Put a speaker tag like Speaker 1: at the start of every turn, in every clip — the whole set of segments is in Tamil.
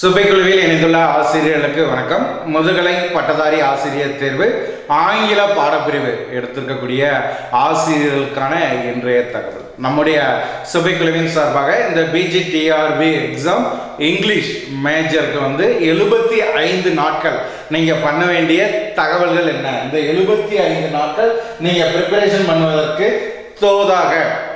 Speaker 1: சுபைக்குழுவில் இணைந்துள்ள ஆசிரியர்களுக்கு வணக்கம். முதுகலை பட்டதாரி ஆசிரியர் தேர்வு ஆங்கில பாடப்பிரிவு எடுத்திருக்கக்கூடிய ஆசிரியர்களுக்கான இன்றைய தகவல். நம்முடைய சுபைக்குழுவின் சார்பாக இந்த பிஜிடிஆர்பி எக்ஸாம் இங்கிலீஷ் மேஜருக்கு வந்து எழுபத்தி ஐந்து நாட்கள் நீங்கள் பண்ண வேண்டிய தகவல்கள் என்ன? இந்த எழுபத்தி ஐந்து நாட்கள் நீங்கள் ப்ரிப்பரேஷன் பண்ணுவதற்கு தோதாக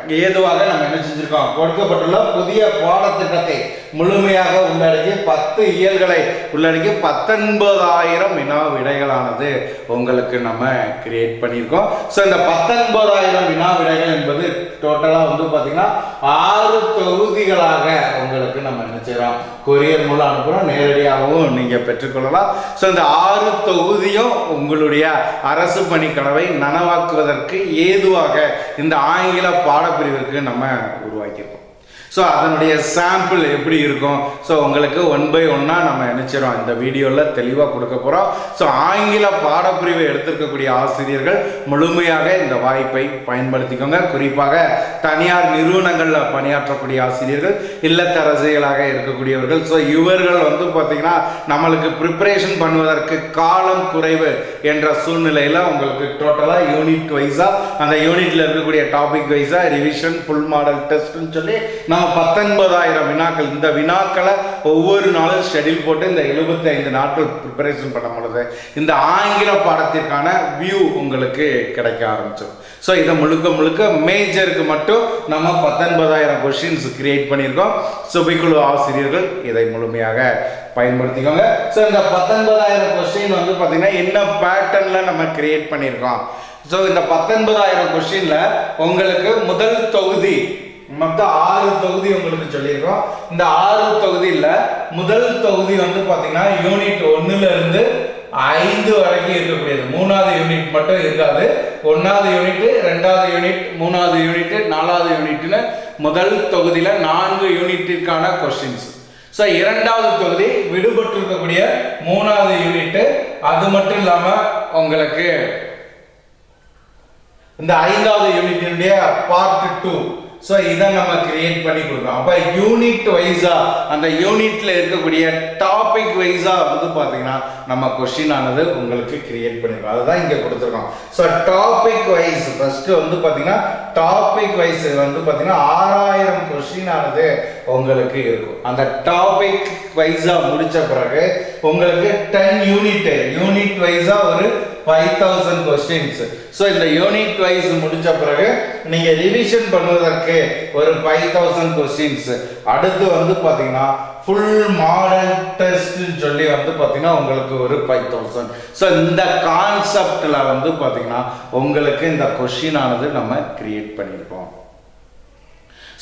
Speaker 1: ஏதுவாக நம்ம என்ன செஞ்சிருக்கோம்? கொடுக்கப்பட்டுள்ள புதிய பாடத்திட்டத்தை முழுமையாக உள்ளடக்கி பத்து இயல்களை உள்ளடக்கி பத்தொன்பதாயிரம் வினா விடைகளானது உங்களுக்கு நம்ம கிரியேட் பண்ணியிருக்கோம். ஸோ இந்த பத்தொன்பதாயிரம் வினா விடைகள் என்பது டோட்டலாக வந்து பார்த்தீங்கன்னா ஆறு தொகுதிகளாக உங்களுக்கு நம்ம என்ன செய்கிறோம் கொரியர் மூலம் அனுப்புகிறோம் நேரடியாகவும் நீங்கள் பெற்றுக்கொள்ளலாம். ஸோ இந்த ஆறு தொகுதியும் உங்களுடைய அரசு பணி கனவை நனவாக்குவதற்கு ஏதுவாக இந்த ஆங்கில பாடப்பிரிவிற்கு நம்ம உருவாக்கியிருக்கோம். ஸோ அதனுடைய சாம்பிள் எப்படி இருக்கும்? ஸோ உங்களுக்கு ஒன் பை ஒன்னாக நம்ம நினைச்சிடும் இந்த வீடியோவில் தெளிவாக கொடுக்க போகிறோம் ஸோ ஆங்கில பாடப்பிரிவை எடுத்திருக்கக்கூடிய ஆசிரியர்கள் முழுமையாக இந்த வாய்ப்பை பயன்படுத்திக்கோங்க. குறிப்பாக தனியார் நிறுவனங்களில் பணியாற்றக்கூடிய ஆசிரியர்கள் இல்லத்தரசிகளாக இருக்கக்கூடியவர்கள். ஸோ இவர்கள் வந்து பார்த்திங்கன்னா நம்மளுக்கு ப்ரிப்பரேஷன் பண்ணுவதற்கு காலம் குறைவு என்ற சூழ்நிலையில் உங்களுக்கு டோட்டலாக யூனிட் வைஸாக அந்த யூனிட்டில் இருக்கக்கூடிய டாபிக் வைஸாக ரிவிஷன் ஃபுல் மாடல் டெஸ்ட்னு சொல்லி நம்ம நம்ம பத்தொன்பதாயிரம் வினாக்கள். இந்த வினாக்களை ஒவ்வொரு நாளும் ஷெடியூல் போட்டு இந்த 75 ஐந்து நாட்கள் ப்ரிப்பரேஷன் பண்ண பொழுது இந்த ஆங்கில பாடத்திற்கான வியூ உங்களுக்கு கிடைக்க ஆரம்பிச்சிடும். ஸோ இதை முழுக்க முழுக்க மேஜருக்கு மட்டும் நம்ம பத்தொன்பதாயிரம் கொஷின்ஸ் கிரியேட் பண்ணியிருக்கோம். சுபைக்குழு ஆசிரியர்கள் இதை முழுமையாக பயன்படுத்திக்கோங்க. ஸோ இந்த பத்தொன்பதாயிரம் கொஸ்டின் வந்து பார்த்தீங்கன்னா என்ன பேட்டர்னில் நம்ம கிரியேட் பண்ணியிருக்கோம்? ஸோ இந்த பத்தொன்பதாயிரம் கொஸ்டினில் உங்களுக்கு முதல் தொகுதி மொத்தம் ஆறு தொகுதி உங்களுக்கு சொல்லியிருக்கோம். இந்த ஆறு தொகுதியில் முதல் தொகுதி வந்து பார்த்தீங்கன்னா யூனிட் ஒன்னுல இருந்து ஐந்து வரைக்கும் இருக்கக்கூடியது. மூணாவது யூனிட் மட்டும் இருக்காது. ஒன்றாவது யூனிட் ரெண்டாவது யூனிட் மூணாவது யூனிட் நாலாவது யூனிட்னு முதல் தொகுதியில் நான்கு யூனிட்டிற்கான கொஸ்டின்ஸ் ஸோ இரண்டாவது தொகுதி விடுபட்டு இருக்கக்கூடிய மூணாவது யூனிட் அது மட்டும் இல்லாமல் உங்களுக்கு இந்த ஐந்தாவது யூனிட்டினுடைய பார்ட் டூ ஸோ இதை நம்ம கிரியேட் பண்ணி கொடுக்குறோம். அப்போ யூனிட் வைஸாக அந்த யூனிட்டில் இருக்கக்கூடிய டாபிக் வைஸாக வந்து பார்த்தீங்கன்னா நம்ம கொஷின் ஆனது உங்களுக்கு கிரியேட் பண்ணிருக்கோம் அதுதான் இங்கே கொடுத்துருக்கோம். ஸோ டாபிக் வைஸ் ஃபஸ்ட்டு வந்து பார்த்தீங்கன்னா டாபிக் வைஸ் வந்து பார்த்தீங்கன்னா ஆறாயிரம் கொஷின் ஆனது உங்களுக்கு இருக்கும். அந்த டாபிக் வைஸாக முடித்த பிறகு உங்களுக்கு டென் யூனிட் யூனிட் வைஸா ஒரு ஃபைவ் தௌசண்ட் கொஸ்டின்ஸ் ஸோ இந்த யூனிட் வைஸ் முடிஞ்ச பிறகு நீங்கள் ரிவிஷன் பண்ணுவதற்கு ஒரு ஃபைவ் தௌசண்ட் கொஸ்டின்ஸ் அடுத்து வந்து பார்த்தீங்கன்னா ஃபுல் மாடல் டெஸ்ட்னு சொல்லி வந்து பார்த்தீங்கன்னா உங்களுக்கு ஒரு ஃபைவ் தௌசண்ட் ஸோ இந்த கான்செப்டில் வந்து பார்த்தீங்கன்னா உங்களுக்கு இந்த கொஷின் ஆனது நம்ம கிரியேட் பண்ணியிருக்கோம்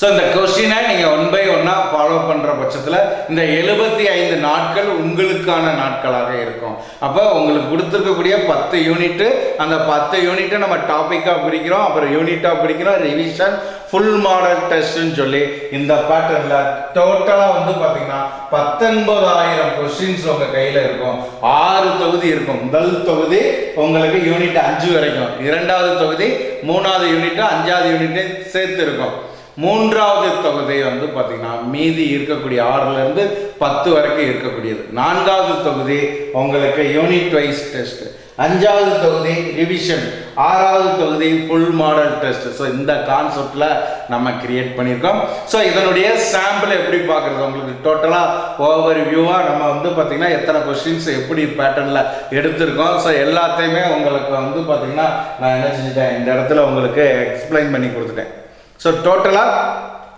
Speaker 1: ஸோ இந்த கொஸ்டினை நீங்கள் ஒன் பை ஒன்னாக ஃபாலோ பண்ணுற பட்சத்தில் இந்த எழுபத்தி ஐந்து நாட்கள் உங்களுக்கான நாட்களாக இருக்கும். அப்போ உங்களுக்கு கொடுத்துருக்கக்கூடிய பத்து யூனிட்டு அந்த பத்து யூனிட்டை நம்ம டாப்பிக்காக பிரிக்கிறோம். அப்புறம் யூனிட்டாக பிரிக்கிறோம். ரிவிஷன் ஃபுல் மாடல் டெஸ்ட்னு சொல்லி இந்த பேட்டர்னில் டோட்டலாக வந்து பார்த்தீங்கன்னா பத்தொன்பதாயிரம் கொஸ்டின்ஸ் உங்கள் கையில் இருக்கும். ஆறு தொகுதி இருக்கும். முதல் தொகுதி உங்களுக்கு யூனிட் அஞ்சு வரைக்கும். இரண்டாவது தொகுதி மூணாவது யூனிட்டு அஞ்சாவது யூனிட்டையும் சேர்த்து இருக்கும். மூன்றாவது தொகுதி வந்து பார்த்தீங்கன்னா மீதி இருக்கக்கூடிய ஆறுலேருந்து பத்து வரைக்கும் இருக்கக்கூடியது. நான்காவது தொகுதி உங்களுக்கு யூனிட் வைஸ் டெஸ்ட் அஞ்சாவது தொகுதி ரிவிஷன் ஆறாவது தொகுதி ஃபுல் மாடல் டெஸ்ட் ஸோ இந்த கான்செப்டில் நம்ம கிரியேட் பண்ணியிருக்கோம். ஸோ இதனுடைய சாம்பிள் எப்படி பார்க்குறது? உங்களுக்கு டோட்டலாக ஓவர் வியூவாக நம்ம வந்து பார்த்திங்கன்னா எத்தனை கொஸ்டின்ஸ் எப்படி பேட்டர்னில் எடுத்திருக்கோம். ஸோ எல்லாத்தையுமே உங்களுக்கு வந்து பார்த்திங்கன்னா நான் என்ன செஞ்சுட்டேன்? இந்த இடத்துல உங்களுக்கு எக்ஸ்பிளைன் பண்ணி கொடுத்துட்டேன். ஸோ டோட்டலாக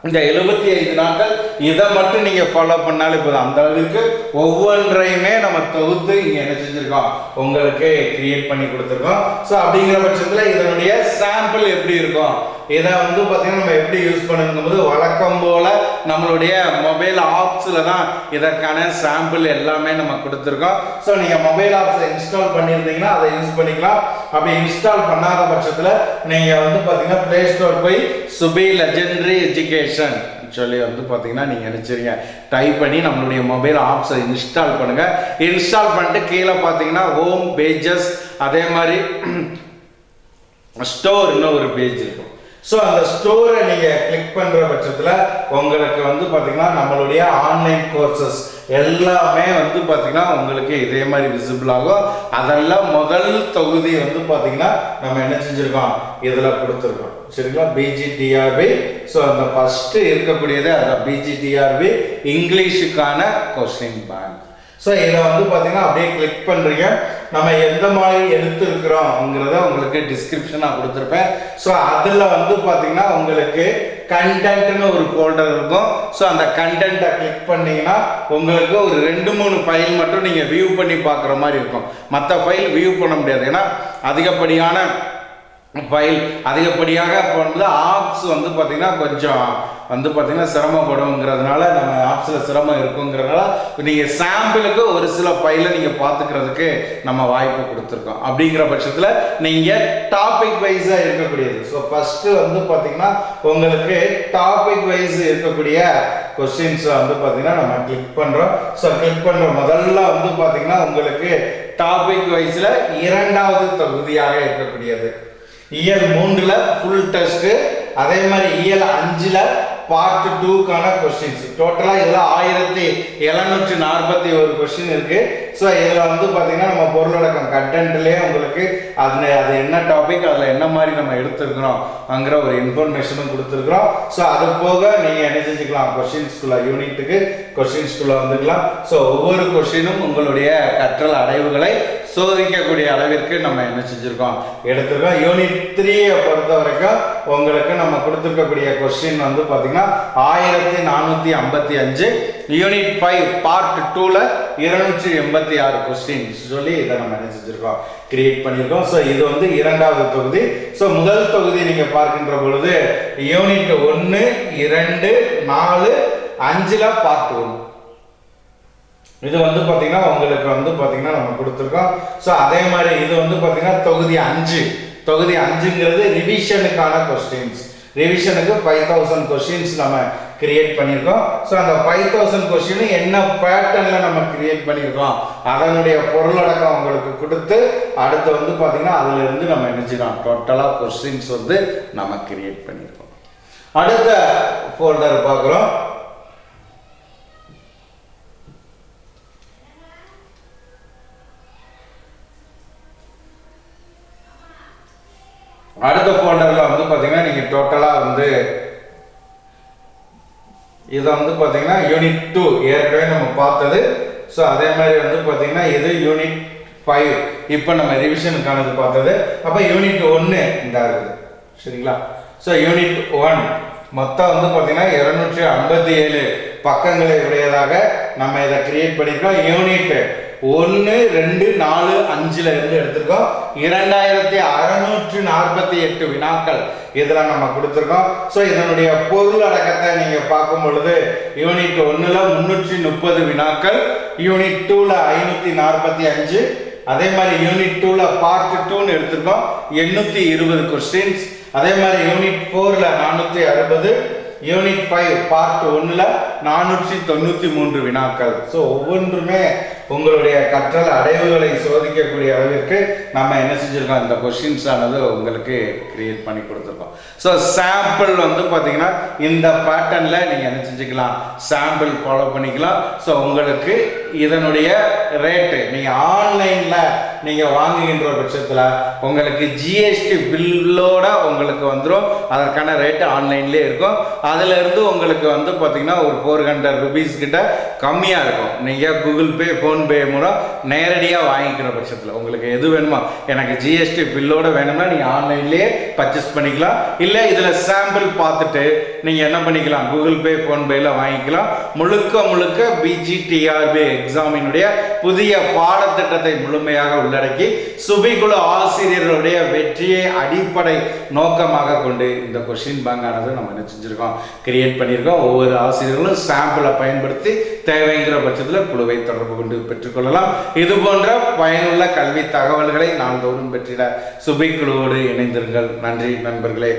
Speaker 1: இந்த எழுபத்தி ஐந்து நாட்கள் இதை மட்டும் நீங்கள் ஃபாலோ பண்ணாலே போதும். அந்த அளவுக்கு ஒவ்வொன்றையுமே நம்ம தொகுத்து இங்கே என்ன செஞ்சுருக்கோம்? உங்களுக்கு கிரியேட் பண்ணி கொடுத்துருக்கோம். ஸோ அப்படிங்கிற பட்சத்தில் இதனுடைய சாம்பிள் எப்படி இருக்கும்? இதை வந்து பார்த்தீங்கன்னா நம்ம எப்படி யூஸ் பண்ணுங்கும் போது வழக்கம் போல் நம்மளுடைய மொபைல் ஆப்ஸில் தான் இதற்கான சாம்பிள் எல்லாமே நம்ம கொடுத்துருக்கோம். ஸோ நீங்கள் மொபைல் ஆப்ஸை இன்ஸ்டால் பண்ணியிருந்தீங்கன்னா அதை யூஸ் பண்ணிக்கலாம். அப்படி இன்ஸ்டால் பண்ணாத பட்சத்தில் நீங்கள் வந்து பார்த்தீங்கன்னா ப்ளே ஸ்டோர் போய் சுபி லெஜெண்டரி எஜுகேஷன் சொல்லி வந்து பார்த்தீங்கன்னா நீங்கள் நினச்சிருங்க. டைப் பண்ணி நம்மளுடைய மொபைல் ஆப்ஸை இன்ஸ்டால் பண்ணுங்கள் இன்ஸ்டால் பண்ணிட்டு கீழே பார்த்தீங்கன்னா ஹோம் பேஜஸ் அதே மாதிரி ஸ்டோர்னு ஒரு பேஜ் இருக்கும். ஸோ அந்த ஸ்டோரை நீங்கள் கிளிக் பண்ணுற பட்சத்தில் உங்களுக்கு வந்து பார்த்திங்கன்னா நம்மளுடைய ஆன்லைன் கோர்சஸ் எல்லாமே வந்து பார்த்திங்கன்னா உங்களுக்கு இதே மாதிரி விசிபிள் ஆகும். அதெல்லாம் முதல் தொகுதி வந்து பார்த்தீங்கன்னா நம்ம என்ன செஞ்சுருக்கோம்? இதில் கொடுத்துருக்கோம். சரிங்களா? பிஜிடிஆர்பி ஸோ அந்த ஃபஸ்ட்டு இருக்கக்கூடியது அந்த பிஜிடிஆர்பி இங்கிலீஷுக்கான கொஸ்டின் பேங்க் ஸோ இதை வந்து பார்த்தீங்கன்னா அப்படியே கிளிக் பண்ணுறீங்க நம்ம எந்த மாதிரி எடுத்துருக்குறோங்கிறத உங்களுக்கு டிஸ்கிரிப்ஷன் நான் கொடுத்துருப்பேன். ஸோ அதில் வந்து பார்த்தீங்கன்னா உங்களுக்கு கண்டென்ட்னு ஒரு ஃபோல்டர் இருக்கும். ஸோ அந்த கண்டென்ட்டை கிளிக் பண்ணிங்கன்னா உங்களுக்கு ஒரு ரெண்டு மூணு ஃபைல் மட்டும் நீங்கள் வியூ பண்ணி பார்க்குற மாதிரி இருக்கும். மற்ற ஃபைல் வியூ பண்ண முடியாது. ஏன்னா அதிகப்படியான ஃபைல் அதிகப்படியாக இப்போ வந்து ஆப்ஸ் வந்து பார்த்திங்கன்னா கொஞ்சம் வந்து பார்த்திங்கன்னா சிரமப்படுங்கிறதுனால நம்ம ஆப்ஸில் சிரமம் இருக்குங்கிறதுனால நீங்கள் சாம்பிளுக்கு ஒரு சில ஃபைலை நீங்கள் பார்த்துக்கிறதுக்கு நம்ம வாய்ப்பு கொடுத்துருக்கோம். அப்படிங்கிற பட்சத்தில் நீங்கள் டாபிக் வைஸாக இருக்கக்கூடியது. ஸோ ஃபஸ்ட்டு வந்து பார்த்திங்கன்னா உங்களுக்கு டாபிக் வைஸ் இருக்கக்கூடிய கொஸ்டின்ஸை வந்து பார்த்திங்கன்னா நம்ம கிளிக் பண்ணுறோம் ஸோ கிளிக் பண்ணுற முதல்ல வந்து பார்த்திங்கன்னா உங்களுக்கு டாபிக் வைஸில் இரண்டாவது தொகுதியாக இருக்கக்கூடியது. இயல் மூன்றுல ஃபுல் டெஸ்ட் அதே மாதிரி இயல் அஞ்சுல பார்ட் டூக்கான கொஸ்டின்ஸ் டோட்டலாக இதில் ஆயிரத்தி எழுநூற்றி நாற்பத்தி ஒரு கொஸ்டின் இருக்குது ஸோ இதில் வந்து பார்த்திங்கன்னா நம்ம பொருளடக்கம் கண்டென்ட்லேயே உங்களுக்கு அது அது என்ன டாபிக் அதில் என்ன மாதிரி நம்ம எடுத்துருக்குறோம் அங்கிற ஒரு இன்ஃபர்மேஷனும் கொடுத்துருக்குறோம். ஸோ அது போக நீங்கள் என்ன செஞ்சுக்கலாம்? கொஸ்டின்ஸ்குள்ள யூனிட்டுக்கு கொஸ்டின்ஸ்குள்ள வந்துக்கலாம். ஸோ ஒவ்வொரு கொஸ்டினும் உங்களுடைய கற்றல் அடைவுகளை சோதிக்கக்கூடிய அளவிற்கு நம்ம என்ன செஞ்சுருக்கோம்? எடுத்துருக்கோம். யூனிட் த்ரீயை பொறுத்த வரைக்கும் உங்களுக்கு நம்ம கொடுத்துருக்கக்கூடிய கொஸ்டின் வந்து பார்த்தீங்கன்னா ஆயிரத்தி நானூற்றி ஐம்பத்தி அஞ்சு யூனிட் ஃபைவ் பார்ட் டூவில் இருநூற்றி எண்பத்தி ஆறு கொஸ்டின்ஸ் சொல்லி இதை நம்ம என்ன செஞ்சுருக்கோம்? கிரியேட் பண்ணியிருக்கோம் ஸோ இது வந்து இரண்டாவது தொகுதி. ஸோ முதல் தொகுதி நீங்கள் பார்க்கின்ற பொழுது யூனிட் ஒன்று இரண்டு நாலு அஞ்சில் பார்ட் ஒன் இது வந்து பார்த்தீங்கன்னா உங்களுக்கு வந்து பார்த்தீங்கன்னா நம்ம கொடுத்துருக்கோம். ஸோ அதே மாதிரி இது வந்து பார்த்தீங்கன்னா தொகுதி அஞ்சு. தொகுதி அஞ்சுங்கிறது ரிவிஷனுக்கான கொஸ்டின்ஸ் ரிவிஷனுக்கு ஃபைவ் தௌசண்ட் கொஷின்ஸ் நம்ம கிரியேட் பண்ணியிருக்கோம். ஸோ அந்த ஃபைவ் தௌசண்ட் கொஷின் என்ன பேட்டர்னில் நம்ம கிரியேட் பண்ணியிருக்கோம்? அதனுடைய பொருளடக்கம் உங்களுக்கு கொடுத்து அடுத்து வந்து பார்த்தீங்கன்னா அதிலிருந்து நம்ம நினச்சிக்கலாம் டோட்டலாக கொஷின்ஸ் வந்து நம்ம கிரியேட் பண்ணியிருக்கோம். அடுத்த ஃபோல்டர் பார்க்குறோம். அடுத்த ஃபோல்டரில் வந்து பார்த்தீங்கன்னா நீங்கள் டோட்டலாக வந்து இதை வந்து பார்த்தீங்கன்னா யூனிட் டூ ஏற்கனவே நம்ம பார்த்தது. ஸோ அதே மாதிரி வந்து பார்த்தீங்கன்னா இது யூனிட் ஃபைவ் இப்போ நம்ம ரிவிஷனுக்கானது பார்த்தது. அப்போ யூனிட் ஒன்று இந்த சரிங்களா? ஸோ யூனிட் ஒன் மொத்தம் வந்து பார்த்தீங்கன்னா இரநூற்றி ஐம்பத்தி ஏழு பக்கங்களை உடையதாக நம்ம இதை கிரியேட் பண்ணியிருக்கோம் யூனிட் ஒன்று ரெண்டு நாலு அஞ்சுல இருந்து எடுத்திருக்கோம். இரண்டாயிரத்தி அறுநூற்றி நாற்பத்தி எட்டு வினாக்கள் இதில் நம்ம கொடுத்துருக்கோம். ஸோ இதனுடைய பொருள் அடக்கத்தை நீங்கள் பார்க்கும் பொழுது யூனிட் ஒன்றில் முந்நூற்றி முப்பது வினாக்கள் யூனிட் டூவில் ஐநூற்றி நாற்பத்தி அஞ்சு அதே மாதிரி யூனிட் டூவில் பார்ட் டூன்னு எடுத்திருக்கோம். எண்ணூற்றி இருபது கொஸ்டின்ஸ் அதே மாதிரி யூனிட் ஃபோரில் நானூற்றி அறுபது யூனிட் ஃபைவ் பார்ட் ஒன்றில் நானூற்றி தொண்ணூற்றி மூன்று வினாக்கள். ஸோ ஒவ்வொன்றுமே உங்களுடைய கற்றல் அடைவுகளை சோதிக்கக்கூடிய அளவிற்கு நம்ம என்ன செஞ்சுருக்கோம்? இந்த கொஷின்ஸ் ஆனது உங்களுக்கு கிரியேட் பண்ணி கொடுத்துருக்கோம். ஸோ சாம்பிள் வந்து பார்த்தீங்கன்னா இந்த பேட்டர்னில் நீங்கள் என்ன செஞ்சுக்கலாம்? சாம்பிள் ஃபாலோ பண்ணிக்கலாம். ஸோ உங்களுக்கு இதனுடைய ரேட்டு நீங்கள் ஆன்லைனில் நீங்கள் வாங்குகின்ற பட்சத்தில் உங்களுக்கு ஜிஎஸ்டி பில்லோட உங்களுக்கு வந்துடும் அதற்கான ரேட்டு ஆன்லைன்லேயே இருக்கும். அதிலிருந்து உங்களுக்கு வந்து பார்த்தீங்கன்னா ஒரு ஃபோர் ஹண்ட்ரட் ருபீஸ் கிட்ட கம்மியாக இருக்கும். நீங்கள் கூகுள் பே ஃபோன் ஃபோன்பே மூலம் நேரடியாக வாங்கிக்கிற பட்சத்தில். உங்களுக்கு எது வேணுமோ. எனக்கு ஜிஎஸ்டி பில்லோட வேணும்னா நீங்கள் ஆன்லைன்லேயே பர்ச்சேஸ் பண்ணிக்கலாம். இல்லை இதில் சாம்பிள் பார்த்துட்டு நீங்கள் என்ன பண்ணிக்கலாம்? கூகுள் பே ஃபோன்பேயில் வாங்கிக்கலாம். முழுக்க முழுக்க பிஜிடிஆர்பி எக்ஸாமினுடைய புதிய பாடத்திட்டத்தை முழுமையாக உள்ளடக்கி சுபிகுல ஆசிரியர்களுடைய வெற்றியை அடிப்படை நோக்கமாக கொண்டு இந்த கொஷின் பேங்கானது நம்ம என்ன செஞ்சுருக்கோம்? கிரியேட் பண்ணியிருக்கோம் ஒவ்வொரு ஆசிரியர்களும் சாம்பிளை பயன்படுத்தி தேவைங்கிற பட்சத்தில் குழுவை தொடர்பு கொண்டு பெற்றுக்கொள்ளலாம் இது போன்ற பயனுள்ள கல்வி தகவல்களை நாள்தோறும் பெற்றிட சுபை குழுவோடு இணைந்திருங்கள். நன்றி நண்பர்களே.